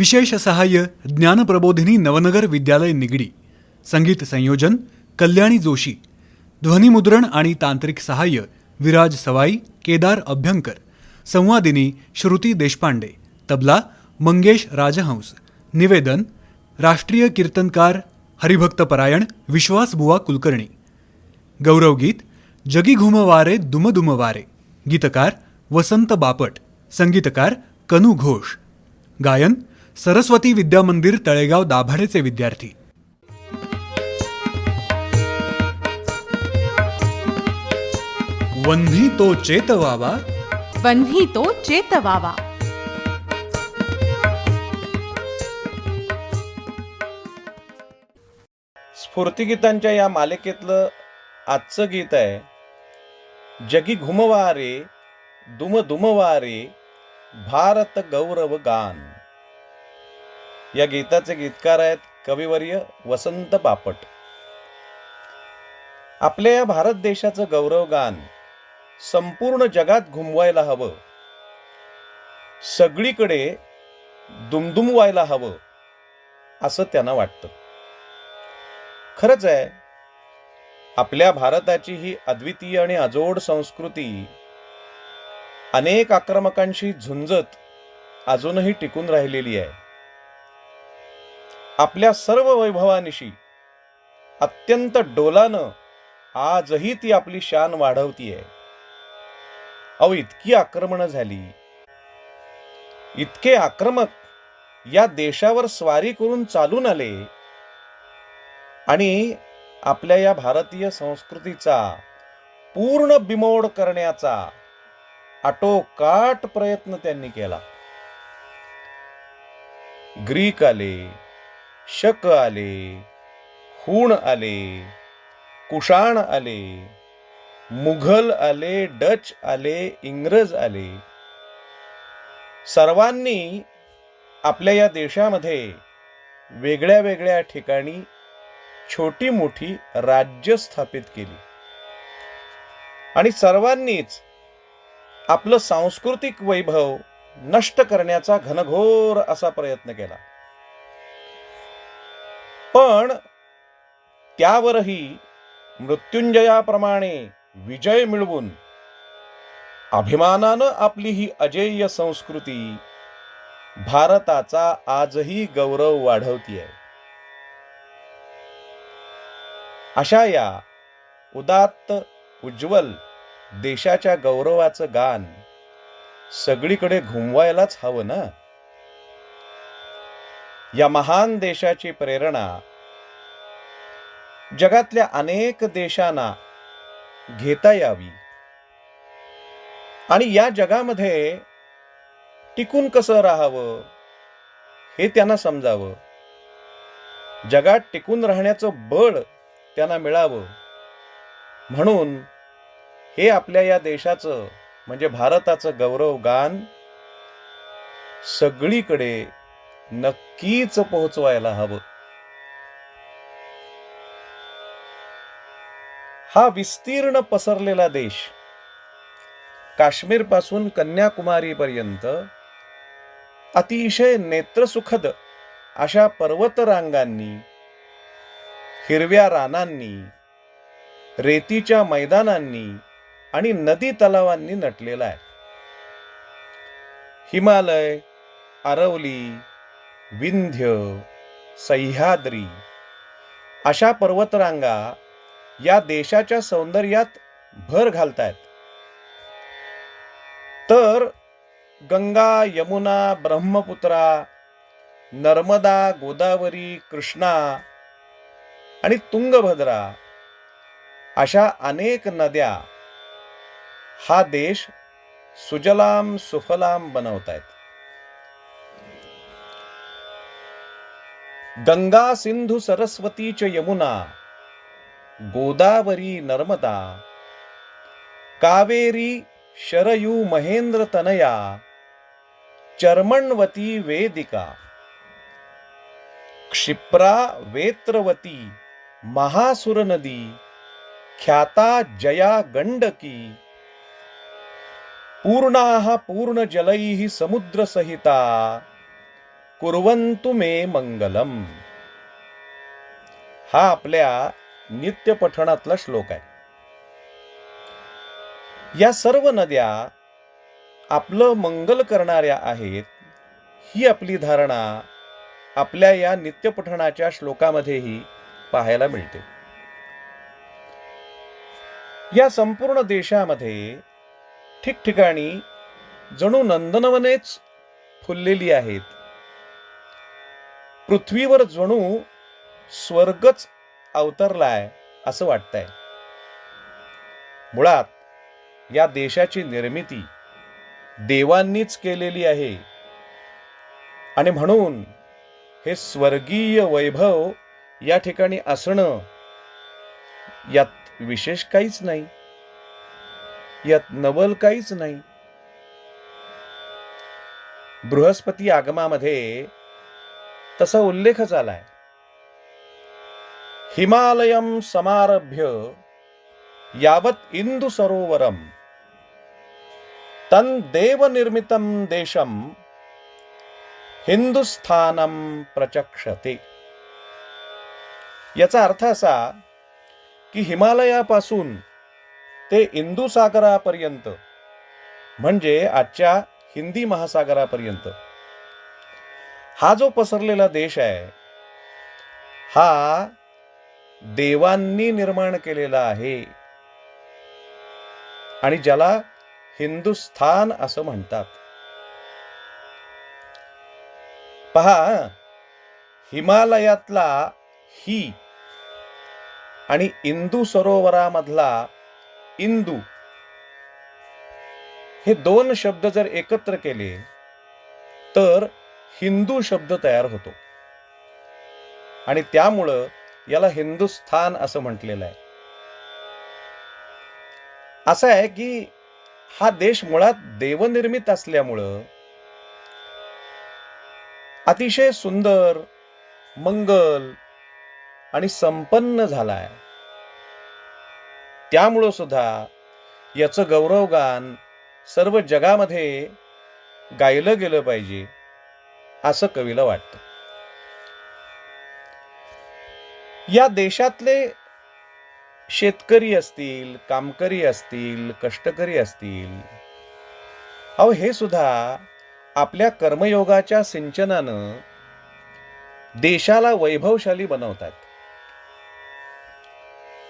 विशेष सहाय्य ज्ञानप्रबोधिनी नवनगर विद्यालय निगडी संगीत संयोजन कल्याणी जोशी ध्वनिमुद्रण आणि तांत्रिक सहाय्य विराज सवाई केदार अभ्यंकर संवादिनी श्रुती देशपांडे तबला मंगेश राजहंस निवेदन राष्ट्रीय कीर्तनकार हरिभक्त परायण विश्वासबुवा कुलकर्णी गौरवगीत जगी घुमवारे दुमदुमवारे गीतकार वसंत बापट संगीतकार कनू घोष गायन सरस्वती विद्यामंदिर तळेगाव दाभाडेचे विद्यार्थी. वन्ही तो चेतवावा वन्ही तो चेतवावा स्फूर्तिगीतांच्या या मालिकेतलं आजचं गीत आहे जगी घुमवा रे दुम दुमवा रे भारत गौरव गान. या गीताचे गीतकार आहेत कविवर्य वसंत बापट. आपल्या या भारत देशाचं गौरव गान संपूर्ण जगात घुमवायला हवं. सगळीकडे दुमदुमवायला हवं असं त्यांना वाटतं. खरंच आहे आपल्या भारताची ही अद्वितीय आणि अजोड संस्कृती अनेक आक्रमकांशी झुंजत अजूनही टिकून राहिलेली आहे. आपल्या सर्व वैभवानिशी. अत्यंत डोलानं आजही ती आपली शान वाढवतीये. अहो इतकी आक्रमणं झाली. इतके आक्रमक या देशावर स्वारी करून चालून आले. आणि आपल्या या भारतीय संस्कृतीचा पूर्ण बिमोड करण्याचा आटोकाट प्रयत्न त्यांनी केला. ग्रीक आले शक आले हूण आले कुशाण आले मुघल आले डच आले इंग्रज आले. सर्वांनी आपल्या या देशामध्ये वेगळ्या वेगळ्या ठिकाणी छोटी मोठी राज्य स्थापित केली. आणि सर्वांनीच आपलं सांस्कृतिक वैभव नष्ट करण्याचा घनघोर असा प्रयत्न केला. पण त्यावरही मृत्युंजयाप्रमाणे विजय मिळवून अभिमानानं आपली ही अजेय संस्कृती भारताचा आजही गौरव वाढवतीये. अशा या उदात्त उज्ज्वल देशाच्या गौरवाचं गान सगळीकडे घुमवायलाच हवं ना? या महान देशाची प्रेरणा जगातल्या अनेक देशांना घेता यावी. आणि या जगामध्ये टिकून कसं राहावं हे त्यांना समजावं. जगात टिकून राहण्याचं बळ त्यांना मिळावं. म्हणून हे आपल्या या देशाचं म्हणजे भारताचं गौरव गान सगळीकडे नक्कीच पोहोचवायला हवं. हा विस्तीर्ण पसरलेला देश काश्मीरपासून कन्याकुमारीपर्यंत अतिशय नेत्रसुखद अशा पर्वतरांगांनी हिरव्या रानांनी रेतीच्या मैदानांनी आणि नदी तलावांनी नटलेला आहे. हिमालय अरवली विंध्य सह्याद्री अशा पर्वतरांगा या देशाच्या सौंदर्यात भर घालतायत. तर गंगा यमुना ब्रह्मपुत्रा नर्मदा गोदावरी कृष्णा आणि तुंगभद्रा अशा अनेक नद्या हा देश सुजलाम सुफलाम बनवत आहेत गंगा सिंधू सरस्वती च यमुना गोदावरी नर्मदा। कावेरी शरयू महेंद्र तनया। चर्मण्वती वेदिका। क्षिप्रा वेत्रवती महासुर नदी। ख्याता जया गंडकी पूर्णाः पूर्णजलैः समुद्रसहिता कुर्वन्तु मे मंगलम। हा आपल्या नित्य पठणातला श्लोक आहे. या सर्व नद्या आपलं मंगल करणाऱ्या आहेत ही आपली धारणा आपल्या या नित्यपठणाच्या श्लोकामध्येही पाहायला मिळते. या संपूर्ण देशामध्ये ठिकठिकाणी जणू नंदनवनेच फुललेली आहेत. पृथ्वीवर जणू स्वर्गच अवतरलाय असं वाटतंय. मुळात या देशाची निर्मिती देवांनीच केलेली आहे. आणि म्हणून हे स्वर्गीय वैभव या ठिकाणी असणं यात विशेष काहीच नाही. यात नवल काहीच नाही. बृहस्पती आगमामध्ये तसा उल्लेखच आलाय हिमालयम समारभ्य यावत इंदु सरोवरम तन देव निर्मितम देशम हिंदुस्थानम प्रचक्षते. याचा अर्थ असा की हिमालयापासून ते इंदू सागरापर्यंत म्हणजे आजच्या हिंदी महासागरापर्यंत हा जो पसरलेला देश आहे हा देवांनी निर्माण केलेला आहे. आणि ज्याला हिंदुस्थान असं म्हणतात. पहा हिमालयातला ही आणि इंदू सरोवरामधला इंदू हे दोन शब्द जर एकत्र केले तर हिंदू शब्द तयार होतो. आणि त्यामुळं याला हिंदुस्थान असं म्हटलेलं आहे. असं आहे की हा देश मुळात देवनिर्मित असल्यामुळं अतिशय सुंदर मंगल आणि संपन्न झालाय. त्यामुळं सुद्धा याचं गौरवगान सर्व जगामध्ये गायलं गेलं पाहिजे असं कवीला वाटतं. या देशातले शेतकरी असतील कामकरी असतील कष्टकरी असतील अहो हे सुद्धा आपल्या कर्मयोगाच्या सिंचनानं देशाला वैभवशाली बनवतात.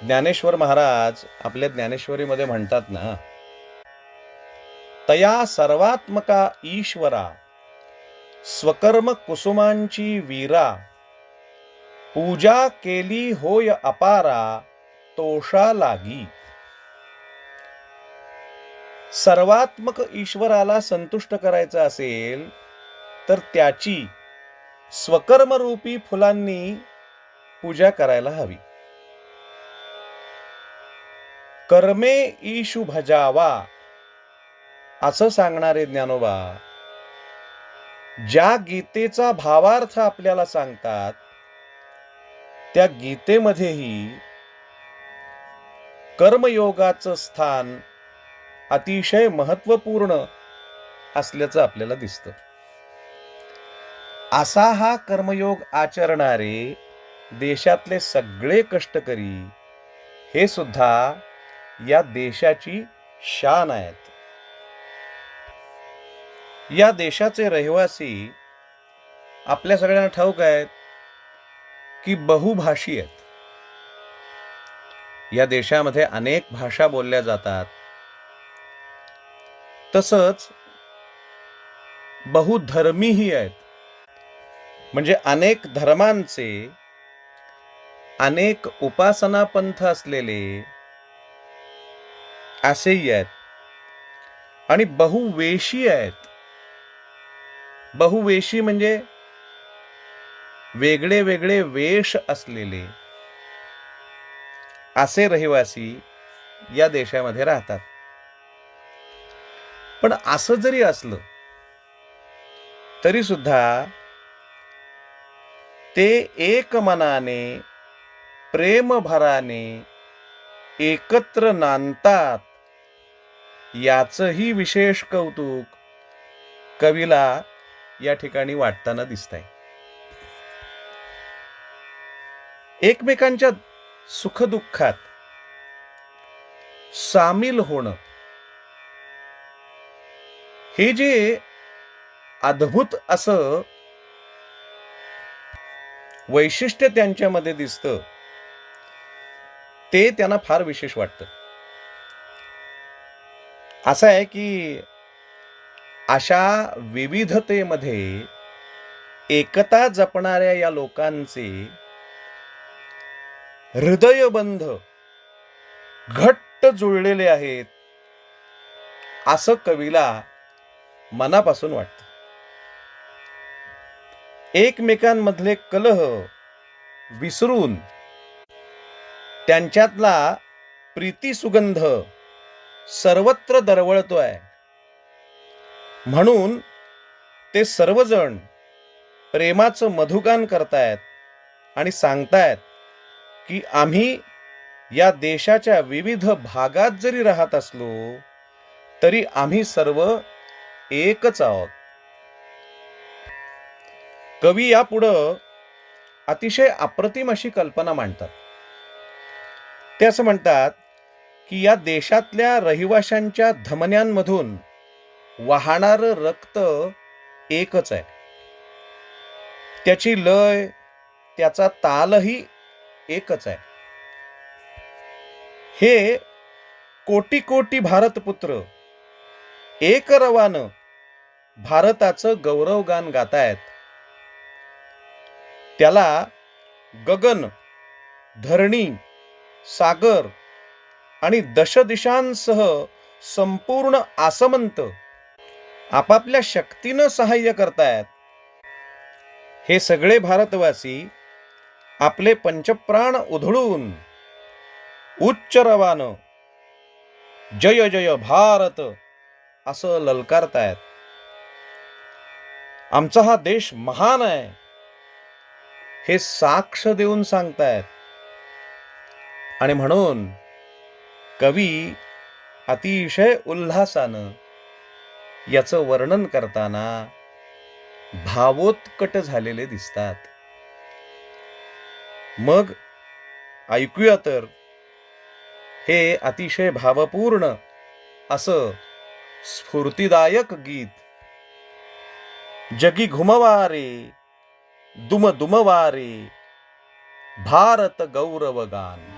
ज्ञानेश्वर महाराज आपल्या ज्ञानेश्वरीमध्ये म्हणतात ना तया सर्वात्मका ईश्वरा स्वकर्म कुसुमांची वीरा पूजा केली होय अपारा तोषा लागी. सर्वात्मक ईश्वराला संतुष्ट करायचं असेल तर त्याची स्वकर्मरूपी फुलांनी पूजा करायला हवी. कर्मे ईशु भजावा असं सांगणारे ज्ञानोबा ज्या गीतेचा भावार्थ आपल्याला सांगतात त्या गीतेमध्येही कर्मयोगाचं स्थान अतिशय महत्त्वपूर्ण असल्याचं आपल्याला दिसतं. असा हा कर्मयोग आचरणारे देशातले सगळे कष्टकरी हे सुद्धा या देशाची शान आहेत. या देशाचे रहिवासी आपल्या सगळ्यांना ठाऊक आहेत की बहुभाषी आहेत. या देशामध्ये अनेक भाषा बोलल्या जातात. तसंच बहुधर्मीही आहेत. म्हणजे अनेक धर्मांचे अनेक उपासना पंथ असलेले असेही आहेत. आणि बहुवेशी आहेत. बहुवेशी म्हणजे वेगळे वेगळे वेश असलेले असे रहिवासी या देशामध्ये राहतात. पण असं जरी असलं तरी सुद्धा ते एक मनाने प्रेमभराने एकत्र नांदतात. याचंही विशेष कौतुक कवीला या ठिकाणी वाटताना दिसतंय. एकमेकांच्या सुखदुःखात सामील होणं. हे जे अद्भुत असं वैशिष्ट्य त्यांच्यामध्ये दिसतं ते त्यांना फार विशेष वाटतं. असं आहे की अशा विविधतेमध्ये एकता जपणाऱ्या या लोकांचे हृदयबंध घट्ट जुळलेले आहेत असं कवीला मनापासून वाटतं. एकमेकांमधले कलह विसरून त्यांच्यातला प्रीती सुगंध सर्वत्र दरवळतोय. म्हणून ते सर्वजण प्रेमाचं मधुगान करतायत आणि सांगतायत की आम्ही या देशाच्या विविध भागात जरी राहत असलो तरी आम्ही सर्व एकच आहोत. कवी यापुढं अतिशय अप्रतिम अशी कल्पना मांडतात. ते असं म्हणतात की या देशातल्या रहिवाशांच्या धमन्यांमधून वाहणार रक्त एकच आहे. त्याची लय त्याचा तालही एकच आहे. हे कोटी कोटी भारतपुत्र एक रवानं भारताचं गौरवगान गातायत. त्याला गगन धरणी सागर आणि दशदिशांसह संपूर्ण आसमंत आपापल्या शक्तीनं सहाय्य करतायत. हे सगळे भारतवासी आपले पंचप्राण उधळून. उच्च रवान. जय जय भारत. असं ललकारतायत आमचा हा देश महान आहे. हे साक्ष देऊन सांगतायत आणि म्हणून कवी अतिशय उल्हासानं याचं वर्णन करताना भावोत्कट झालेले दिसतात. मग ऐकूया तर. हे अतिशय भावपूर्ण असं स्फूर्तिदायक गीत. जगी घुमवारे दुम दुमवारे भारत गौरवगान. गान